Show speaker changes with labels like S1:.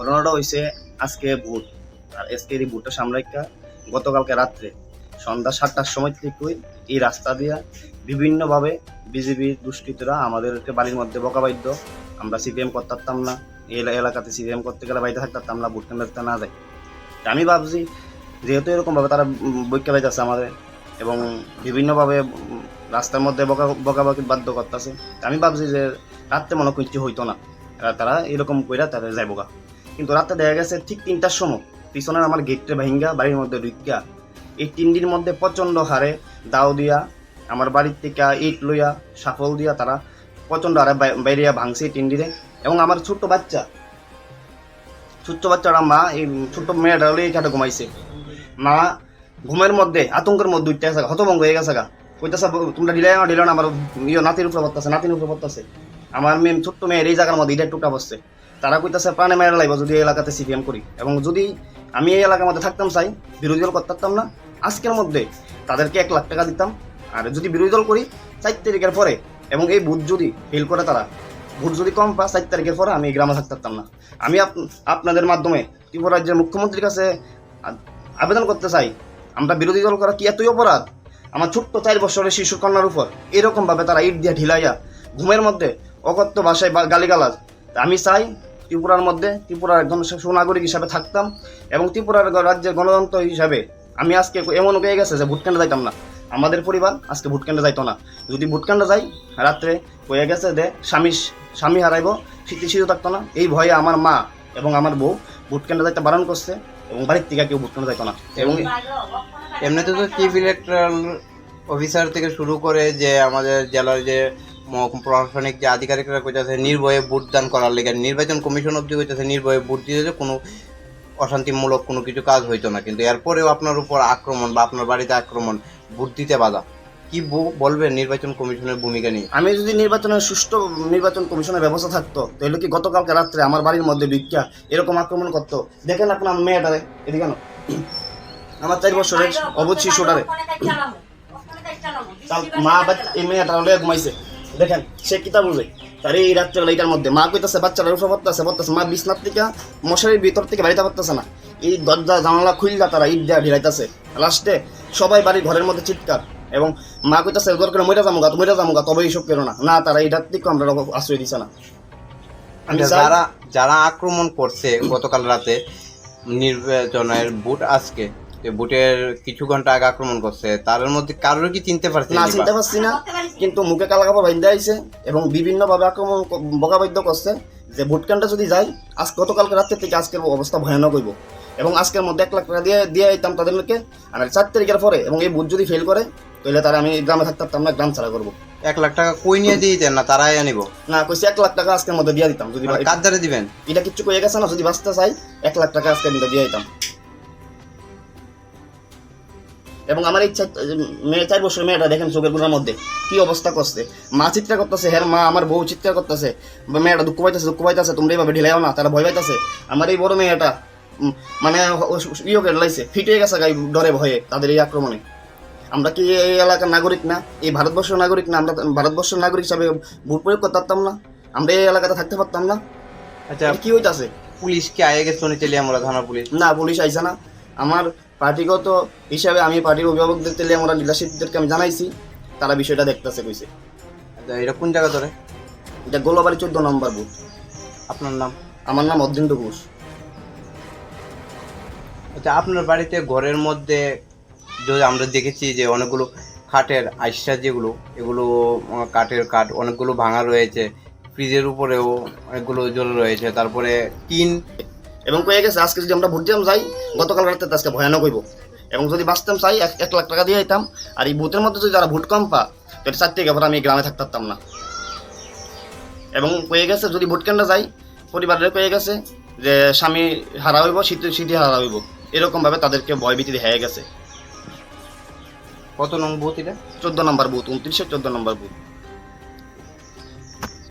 S1: ঘটনাটা হয়েছে আজকে ভোট। আর আজকে এই ভোটটা সামরাইকা গতকালকে রাত্রে, সন্ধ্যা সাতটার সময় থেকে এই রাস্তা দিয়া বিভিন্নভাবে বিজেপি দুষ্কৃতীরা আমাদেরকে বাড়ির মধ্যে বকাবাদ্য আমরা সিপিএম করতাম না, এই এলা- এলাকাতে সিপিএম করতে গেলে বাড়িতে থাকতাম না, ভোট কেন্দ্র থাকতে না যাই তা আমি ভাবছি, যেহেতু এরকমভাবে তারা বৈক্যা পাইতেছে আমাদের এবং বিভিন্নভাবে রাস্তার মধ্যে বকা বকাবকি বাধ্য করতেছে আমি ভাবছি যে রাত্রে মনে কিছু হইতো না। তারা এরকম কইরা যাইব গা কিন্তু রাতে দেখা গেছে ঠিক তিনটার সময় পিছনের আমার গেটটা ভাঙ্গা বাড়ির মধ্যে ঢুকিয়া, এই তিনটির মধ্যে প্রচণ্ড হারে দাও দিয়া, আমার বাড়ির থেকে ইট লইয়া, সাফল দিয়া তারা প্রচণ্ড হারে বাই- বাইরিয়া ভাঙছে এই তিনটিরে এবং আমার ছোট্ট বাচ্চা, ছোট্ট বাচ্চারা মা, এই ছোট্ট মেয়েটা হলে এই ঘুমাইছে। মা ঘুমের মধ্যে, আতঙ্কের মধ্যে উঠতে আছে হতভঙ্গ হয়ে গেছে গা। কইতাছে তোমরা ডিলাই না ডিলাই না, আমার ইয়ে নাতির উপরে পড়তেছে, নাতির উপরে পড়তেছে। আমার মেয়ে, ছোট্ট মেয়ের এই জায়গার মধ্যে এটা টুকটা বসছে। তারা কইতাছে, প্রাণে মেয়ের লাগবে যদি এই এলাকাতে সিপিএম করি। এবং যদি আমি এই এলাকার মধ্যে থাকতাম, চাই, বিরোধী দল করতাম না। আজকের মধ্যে তাদেরকে এক লাখ টাকা দিতাম। আর যদি বিরোধী দল করি, চার তারিখের পরে, এবং এই ভোট যদি ফেল করে তারা ভোট যদি কম পা চার তারিখের পরে আমি এই গ্রামে থাকতাম না। আমি আপ- আপনাদের মাধ্যমে ত্রিপুরা রাজ্যের মুখ্যমন্ত্রীর কাছে আবেদন করতে চাই, আমরা বিরোধী দল করা কি এতই অপরাধ? আমার ছোট্ট চার বছরের শিশু কন্যার উপর এরকমভাবে তারা ইট দিয়ে ঢিলাইয়া ঘুমের মধ্যে অকথ্য ভাষায় গালিগালাজ। আমি চাই ত্রিপুরার মধ্যে, ত্রিপুরার একজন সুনাগরিক হিসাবে থাকতাম এবং ত্রিপুরার রাজ্যের গণতন্ত্র হিসাবে আমি আজকে এমন হয়ে গেছে যে ভোট কেন্দ্রে যাইতাম না। আমাদের পরিবার আজকে ভোট কেন্দ্রে যাইতো না। যদি ভোট কেন্দ্রে যাই, রাত্রে হয়ে গেছে যে স্বামী স্বামী হারাইব শীতে থাকতো না। এই ভয়ে আমার মা এবং আমার বউ ভোট কেন্দ্রে যাইতে বারণ করছে এবং বাড়ির থেকে কেউ ভোট কেন্দ্রে যাইতো না। এবং
S2: এমনিতে তো চিফ ইলেকট্রাল অফিসার থেকে শুরু করে যে আমাদের জেলার যে প্রশাসনিক যে আধিকারিকরা কইতাছে নির্ভয়ে ভোট দান করার লেগে নির্বাচন কমিশন অব্দি কইতাছে নির্ভয়ে ভোট দিতে যে কোনো অশান্তিমূলক কোনো কিছু কাজ হইতো না। কিন্তু এরপরেও আপনার উপর আক্রমণ বা আপনার বাড়িতে আক্রমণ ভোট দিতে বাধা কি ব- বলবেন নির্বাচন কমিশনের ভূমিকা নিয়ে?
S1: আমি যদি নির্বাচনের সুষ্ঠু নির্বাচন কমিশনের ব্যবস্থা থাকতো তাহলে কি গতকালকে রাত্রে আমার বাড়ির মধ্যে ভিক্ষা এরকম আক্রমণ করতো? দেখেন আপনার মেয়েটারে এদিকে কেন আমার চার বছরের অবুধ শিশুটারে। মা বাচ্চা এই মেয়েটা ঘুমাইছে। দেখেন সে কিতা বুঝে তার এই রাত্রে এইটার মধ্যে মা কইতাছে বাচ্চারা উঠে পড়তেছে পড়তেছে মা বিছনার থেকে মশারির ভিতর থেকে বাড়িতে পারতেছে না। এই দরজা জানালা খুললা তারা ইট দেয়া ঢিলাইতেছে লাস্টে সবাই বাড়ির ঘরের মধ্যে চিৎকার এবং মা কইতাছে দরকার মরে যাব গা মরে যাব গা তবে এইসব কেন না। না তারা এই রাত থেকে আমরা আশ্রয় দিছে না।
S2: যারা যারা আক্রমণ করছে গতকাল রাতে নির্বাচনের বুট আজকে যে ভোটের কিছু ঘণ্টা আগে আক্রমণ করছে। তার মধ্যে কারোর কি চিনতে পারছেন
S1: না চিনতে পারছি না। কিন্তু মুখে কালা কাপড় বাইন্দা আইছে এবং বিভিন্নভাবে আক্রমণ বকাবাদ্য করছে যে ভোট কেন্দ্রে যদি যাই আজ গতকালকে রাত্রে থেকে আজকের অবস্থা ভয়ানক হইব। এবং আজকের মধ্যে এক লাখ টাকা দিয়ে দিয়ে দিতাম তাদেরকে। আর চার তারিখের পরে এবং এই ভোট যদি ফেল করে তাহলে তারা আমি গ্রামে থাকতাম না গ্রাম ছাড়া করব।
S2: এক লাখ টাকা কই নিয়ে দিয়ে দেন না তারাই আনিব?
S1: না কইছি এক লাখ টাকা আজকের মধ্যে দিয়ে দিতাম যদি
S2: মানে কার দ্বারা দিবেন?
S1: এটা কিচ্ছু কয়ে গেছে না যদি বাঁচতে চাই এক লাখ টাকা আজকের মধ্যে দিয়ে দিতাম। এবং আমার এই চার- মেয়ে চার বছর মেয়েটা দেখেন চোখেরগুলোর মধ্যে কি অবস্থা করছে? মা চিৎকার করতেছে হ্যাঁ মা আমার বউ চিৎকার করতেছে মেয়েটা দুঃখ পাইতেছে দুঃখ পাইতেছে তোমরা এইভাবে ঢিলাইও না তারা ভয় পাইতেছে। আমার এই বড় মেয়েটা মানে ইয়ে করে লাইছে ফিট হয়ে গেছে গাই ডরে ভয়ে তাদের এই আক্রমণে। আমরা কি এই এলাকার নাগরিক না? এই ভারতবর্ষের নাগরিক না? আমরা ভারতবর্ষের নাগরিক হিসাবে ভোট প্রয়োগ করতে পারতাম না? আমরা এই এলাকাতে থাকতে পারতাম না?
S2: আচ্ছা
S1: কি হইতাছে?
S2: পুলিশ কি আয়ে গেছে শুনে আমরা থানা পুলিশ?
S1: না পুলিশ আইসে না। আমার পার্টিগত হিসাবে আমি পার্টির অভিভাবকদের তেলে আমরা লিডারশিপদেরকে আমি জানাইছি তারা বিষয়টা দেখতেছে কইছে।
S2: আচ্ছা এটা কোন জায়গা ধরে?
S1: এটা গোলাবাড়ি চোদ্দ নম্বর বুথ।
S2: আপনার নাম?
S1: আমার নাম অদ্রিন্দ ঘোষ।
S2: আচ্ছা আপনার বাড়িতে ঘরের মধ্যে যদি আমরা দেখেছি যে অনেকগুলো খাটের আইসা যেগুলো এগুলো কাঠের কাঠ অনেকগুলো ভাঙা রয়েছে ফ্রিজের উপরেও অনেকগুলো জল রয়েছে তারপরে টিন
S1: এবং কয়ে গেছে আজকে যদি আমরা ভোট দিতাম যাই গতকাল রাতে আজকে ভয়ানক হইব। এবং যদি বাঁচতাম চাই এক এক লাখ টাকা দিয়ে আইতাম আর এই বুথের মধ্যে যদি যারা ভোট কম পা তাহলে চার থেকে আমি গ্রামে থাকতে পারতাম না। এবং কয়ে গেছে যদি ভোট কেন্দ্রে যাই পরিবারের কয়ে গেছে যে স্বামী হারা হইব শীত শীতে হারা হইব। এরকমভাবে তাদেরকে ভয়ভীতি হয়ে গেছে।
S2: কত নম্বর বুথ এটা?
S1: চোদ্দ নম্বর বুথ উনত্রিশে চোদ্দ নম্বর বুথ।